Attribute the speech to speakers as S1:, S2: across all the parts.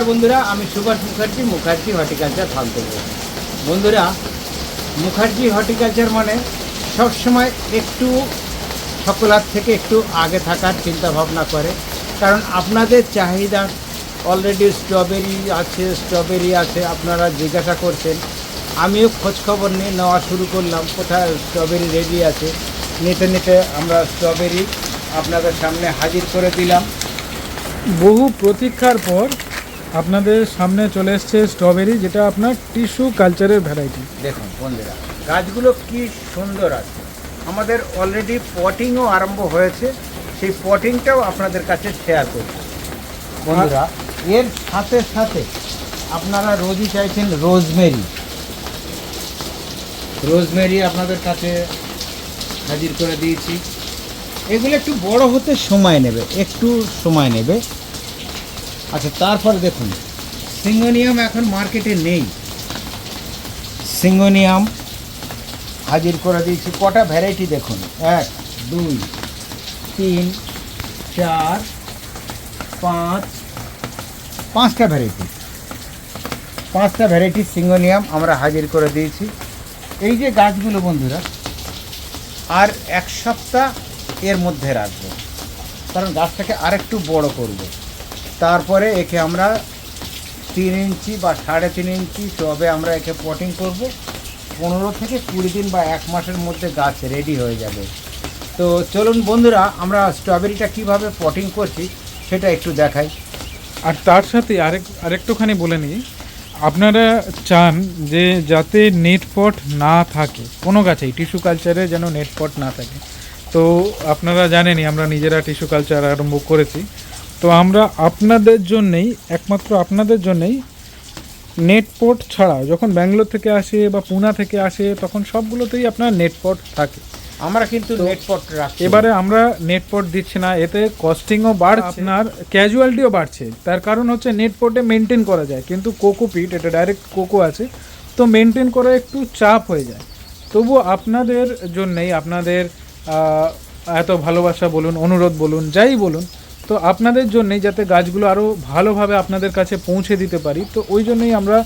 S1: নমস্কার বন্ধুরা, আমি সুভাষ মুখার্জি মুখার্জি হর্টিকালচার ফালতু বন্ধুরা, মুখার্জি হর্টিকালচার মানে সবসময় একটু সকলার থেকে একটু আগে থাকার চিন্তা ভাবনা করে। কারণ আপনাদের চাহিদা অলরেডি স্ট্রবেরি আছে স্ট্রবেরি আছে, আপনারা জিজ্ঞাসা করছেন। আমিও খোঁজখবর নিয়ে নেওয়া শুরু করলাম, কোথায় স্ট্রবেরি রেডি আছে। নিতে নিতে আমরা স্ট্রবেরি আপনাদের সামনে হাজির করে দিলাম।
S2: বহু প্রতীক্ষার পর আপনাদের সামনে চলে এসছে স্ট্রবেরি যেটা আপনার টিস্যু কালচারের ভ্যারাইটি
S1: দেখুন বন্ধুরা, গাছগুলো কি সুন্দর আছে। আমাদের অলরেডি পটিংও আরম্ভ হয়েছে, সেই পটিংটাও আপনাদের কাছে শেয়ার করছি বন্ধুরা, এর সাথে সাথে আপনারা রোজই চাইছেন রোজমেরি রোজমেরি আপনাদের কাছে হাজির করে দিয়েছি। এগুলো একটু বড় হতে সময় নেবে, একটু সময় নেবে। আচ্ছা তারপর দেখুন। সিঙ্গোনিয়াম এখন মার্কেটে নেই। সিঙ্গোনিয়াম হাজির করে দিয়েছি। কটা ভ্যারাইটি দেখুন? এক, দুই, তিন, চার, পাঁচ। পাঁচটা ভ্যারাইটি পাঁচটা ভ্যারাইটি সিঙ্গোনিয়াম আমরা হাজির করে দিয়েছি। এই যে গাছগুলো বন্ধুরা, আর এক সপ্তাহ এর মধ্যে রাখব। কারণ গাছটাকে আরেকটু বড় করব। তারপরে একে আমরা তিন ইঞ্চি বা সাড়ে তিন ইঞ্চি টবে আমরা একে পটিং করব। পনেরো থেকে কুড়ি দিন বা এক মাসের মধ্যে গাছ রেডি হয়ে যাবে। তো চলুন বন্ধুরা, আমরা স্ট্রবেরিটা কীভাবে পটিং করছি সেটা একটু দেখাই।
S2: আর তার সাথে আরেক, আরেকটুখানি বলে নিই। আপনারা চান যে যাতে নেট পট না থাকে, কোনো গাছেই টিস্যু কালচারে যেন নেট পট না থাকে। তো আপনারা জানেনই, আমরা নিজেরা টিস্যু কালচার আরম্ভ করেছি। তো আমরা আপনাদের জন্যেই একমাত্র আপনাদের জন্যেই নেট পট ছাড়া যখন ব্যাঙ্গালোর থেকে আসে বা পুনা থেকে আসে তখন সবগুলোতেই আপনার নেট পট থাকে।
S1: আমরা কিন্তু
S2: তো
S1: নেট পট রাখছি।
S2: এবারে আমরা নেট পট দিচ্ছি না এতে কস্টিংও বাড়ছে। আপনার ক্যাজুয়ালিটিও বাড়ছে। তার কারণ হচ্ছে নেট পটে মেনটেন করা যায় কিন্তু কোকো পিট এটা ডাইরেক্ট কোকো আছে তো মেনটেন করা একটু চাপ হয়ে যায়। তবু আপনাদের জন্যেই আপনাদের এত ভালোবাসা বলুন অনুরোধ বলুন যাই বলুন তো আপনাদের জন্যেই যাতে গাছগুলো আরও ভালোভাবে আপনাদের কাছে পৌঁছে দিতে পারি, তো ওই জন্যই আমরা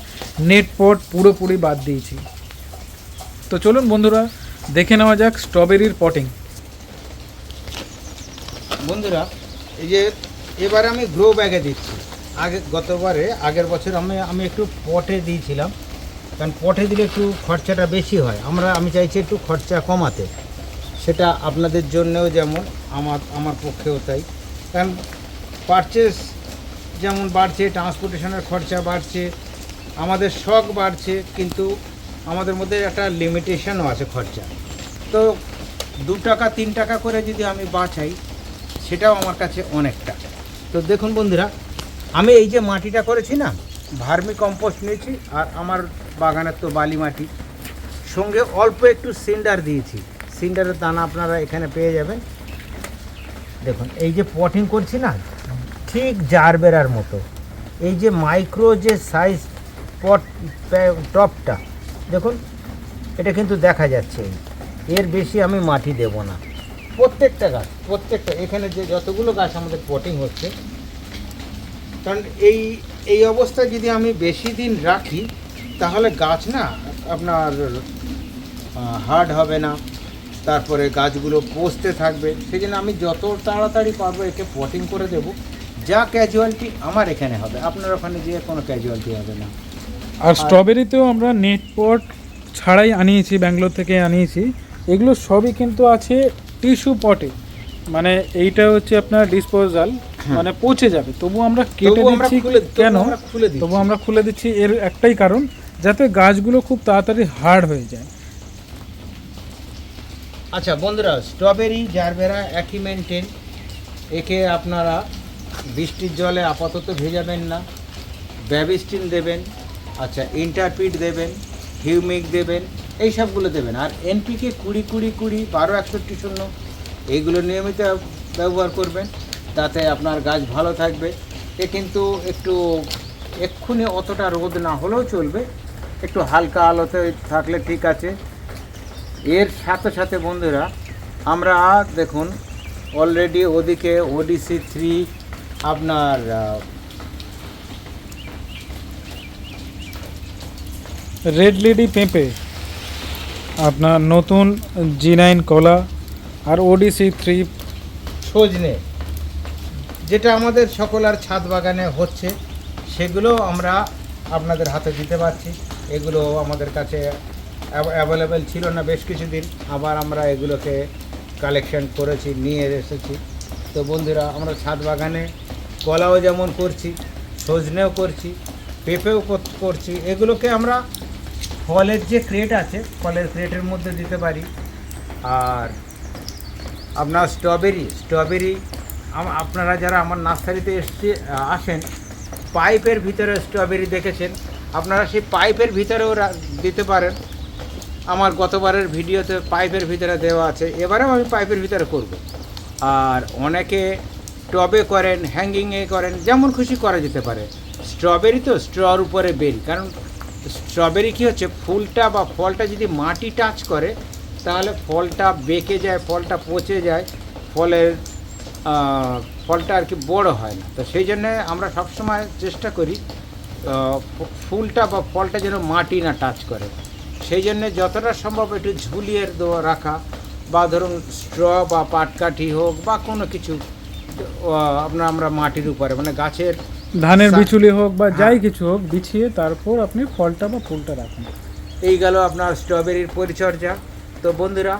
S2: নেট পট পুরোপুরি বাদ দিয়েছি। তো চলুন বন্ধুরা, দেখে নেওয়া যাক স্ট্রবেরির পটিং
S1: বন্ধুরা, এই যে এবারে আমি গ্রো ব্যাগে দিচ্ছি। আগে গতবারে, আগের বছর আমি আমি একটু পটে দিয়েছিলাম। কারণ পটে দিলে একটু খরচাটা বেশি হয়। আমরা, আমি চাইছি একটু খরচা কমাতে। সেটা আপনাদের জন্যেও যেমন, আমার আমার পক্ষেও তাই। কারণ পারচেস যেমন বাড়ছে ট্রান্সপোর্টেশনের খরচা বাড়ছে, আমাদের শখ বাড়ছে, কিন্তু আমাদের মধ্যে একটা লিমিটেশনও আছে খরচা। তো দু টাকা, তিন টাকা করে যদি আমি বাঁচাই, সেটাও আমার কাছে অনেকটা তো দেখুন বন্ধুরা, আমি এই যে মাটিটা করেছি না, ভার্মি কম্পোস্ট নিয়েছি, আর আমার বাগানের তো বালি মাটি। সঙ্গে অল্প একটু সিন্ডার দিয়েছি। সিন্ডারের দানা আপনারা এখানে পেয়ে যাবেন। দেখুন, এই যে পটিং করছি না, ঠিক জারবেরার মতো। এই যে মাইক্রো যে সাইজ পট টপটা দেখুন, এটা কিন্তু দেখা যাচ্ছে। এর বেশি আমি মাটি দেব না। প্রত্যেকটা গাছ, প্রত্যেকটা, এখানে যে যতগুলো গাছ আমাদের পটিং হচ্ছে, কারণ এই এই অবস্থায় যদি আমি বেশি দিন রাখি, তাহলে গাছ না আপনার হার্ড হবে না। তারপরে গাছগুলো পচতে থাকবে। সেই জন্য আমি যত তাড়াতাড়ি পারব একে পটিং করে দেব। যা ক্যাজুয়ালিটি আমার এখানে হবে। আপনার ওখানে গিয়ে কোনো ক্যাজুয়ালিটি হবে না।
S2: আর স্ট্রবেরিতেও আমরা নেট পট ছাড়াই আনিয়েছি ব্যাঙ্গালোর থেকে আনিয়েছি। এগুলো সবই কিন্তু আছে টিস্যু পটে মানে এইটা হচ্ছে আপনার ডিসপোজাল মানে পচে যাবে। তবু আমরা কেটে দিচ্ছি কেন। তবু আমরা খুলে দিচ্ছি এর একটাই কারণ যাতে গাছগুলো খুব তাড়াতাড়ি হার্ড হয়ে যায়।
S1: আচ্ছা বন্ধুরা স্ট্রবেরি জারবেরা একই মেনটেন একে আপনারা বৃষ্টির জলে আপাতত ভেজাবেন না ব্যাবিস্টিন দেবেন আচ্ছা ইন্টারপিট দেবেন হিউমিক দেবেন, এই সবগুলো দেবেন। আর এনপিকে কুড়ি কুড়ি কুড়ি বারো একষট্টি শূন্য এইগুলো নিয়মিত ব্যবহার করবেন, তাতে আপনার গাছ ভালো থাকবে। এ কিন্তু একটু এক্ষুনি অতটা রোদ না হলেও চলবে, একটু হালকা আলোতে থাকলে ঠিক আছে। এর সাথে সাথে বন্ধুরা, আমরা দেখুন অলরেডি ওদিকে ওডিসি থ্রি আপনার
S2: রেড লেডি পেঁপে আপনার নতুন জি নাইন কলা আর ওডিসি থ্রি
S1: সজনে, যেটা আমাদের সকল আর ছাদ বাগানে হচ্ছে, সেগুলো আমরা আপনাদের হাতে দিতে পারছি। এগুলো আমাদের কাছে অ্যাভেলেবেল ছিল না বেশ কিছুদিন। আবার আমরা এগুলোকে কালেকশন করেছি, নিয়ে এসেছি। তো বন্ধুরা, আমরা ছাদ বাগানে কলাও যেমন করছি, সজনেও করছি, পেঁপেও করছি, এগুলোকে আমরা ফলের যে ক্রেট আছে, ফলের ক্রেটের মধ্যে দিতে পারি। আর আপনার স্ট্রবেরি স্ট্রবেরি আপনারা যারা আমার নার্সারিতে এসছে আসেন পাইপের ভিতরে স্ট্রবেরি দেখেছেন। আপনারা সেই পাইপের ভিতরেও দিতে পারেন। আমার গতবারের ভিডিওতে পাইপের ভিতরে দেওয়া আছে, এবারেও আমি পাইপের ভিতরে করব। আর অনেকে টবে করেন হ্যাঙ্গিংয়ে করেন, যেমন খুশি করা যেতে পারে। স্ট্রবেরি তো স্ট্রর উপরে বেরি কারণ স্ট্রবেরি কী হচ্ছে, ফুলটা বা ফলটা যদি মাটি টাচ করে, তাহলে ফলটা বেঁকে যায়, ফলটা পচে যায়, ফলের ফলটা আর কি বড় হয় না। তো সেই জন্যে আমরা সবসময় চেষ্টা করি ফুলটা বা ফলটা যেন মাটি না টাচ করে। সেই জন্যে যতটা সম্ভব একটু ঝুলিয়ে দেওয়া রাখা বা ধরুন স্ট্র বা পাটকাঠি হোক বা কোনো কিছু আপনার আমরা মাটির উপরে মানে গাছের
S2: ধানের বিচুলি হোক বা
S1: হ্যাঁ।
S2: যাই কিছু হোক বিছিয়ে তারপর আপনি ফলটা বা ফুলটা রাখুন।
S1: এই গেল আপনার স্ট্রবেরির পরিচর্যা। তো বন্ধুরা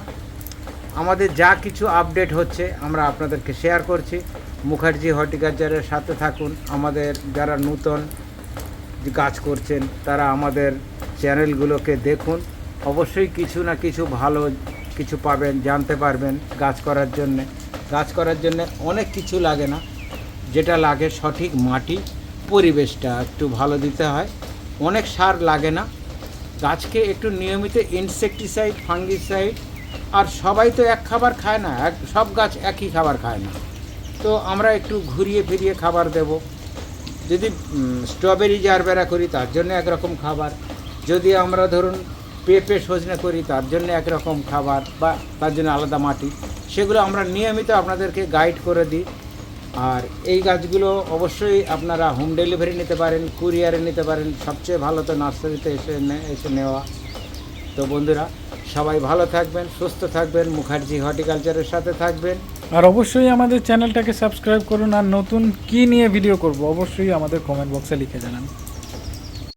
S1: আমাদের যা কিছু আপডেট হচ্ছে আমরা আপনাদেরকে শেয়ার করছি। মুখার্জি হর্টিকালচারের সাথে থাকুন। আমাদের যারা নূতন গাছ করছেন তারা আমাদের চ্যানেলগুলোকে দেখুন। অবশ্যই কিছু না কিছু ভালো কিছু পাবেন, জানতে পারবেন গাছ করার জন্যে। গাছ করার জন্য অনেক কিছু লাগে না। যেটা লাগে সঠিক মাটি, পরিবেশটা একটু ভালো দিতে হয়। অনেক সার লাগে না। গাছকে একটু নিয়মিত ইনসেকটিসাইড ফাঙ্গিসাইড আর সবাই তো এক খাবার খায় না, এক, সব গাছ একই খাবার খায় না। তো আমরা একটু ঘুরিয়ে ফিরিয়ে খাবার দেব। যদি স্ট্রবেরি জারবেরা করি, তার জন্য একরকম খাবার। যদি আমরা ধরুন পেঁপে সজনে করি, তার জন্য একরকম খাবার বা তার জন্য আলাদা মাটি, সেগুলো আমরা নিয়মিত আপনাদেরকে গাইড করে দিই। আর এই গাছগুলো অবশ্যই আপনারা হোম ডেলিভারি নিতে পারেন কুরিয়ারে নিতে পারেন, সবচেয়ে ভালো তো নার্সারিতে এসে এসে নেওয়া। তো বন্ধুরা, সবাই ভালো থাকবেন, সুস্থ থাকবেন, মুখার্জি হর্টিকালচারের সাথে থাকবেন।
S2: আর অবশ্যই আমাদের চ্যানেলটাকে সাবস্ক্রাইব করুন, আর নতুন কি নিয়ে ভিডিও করব, অবশ্যই আমাদের কমেন্ট বক্সে লিখে জানান।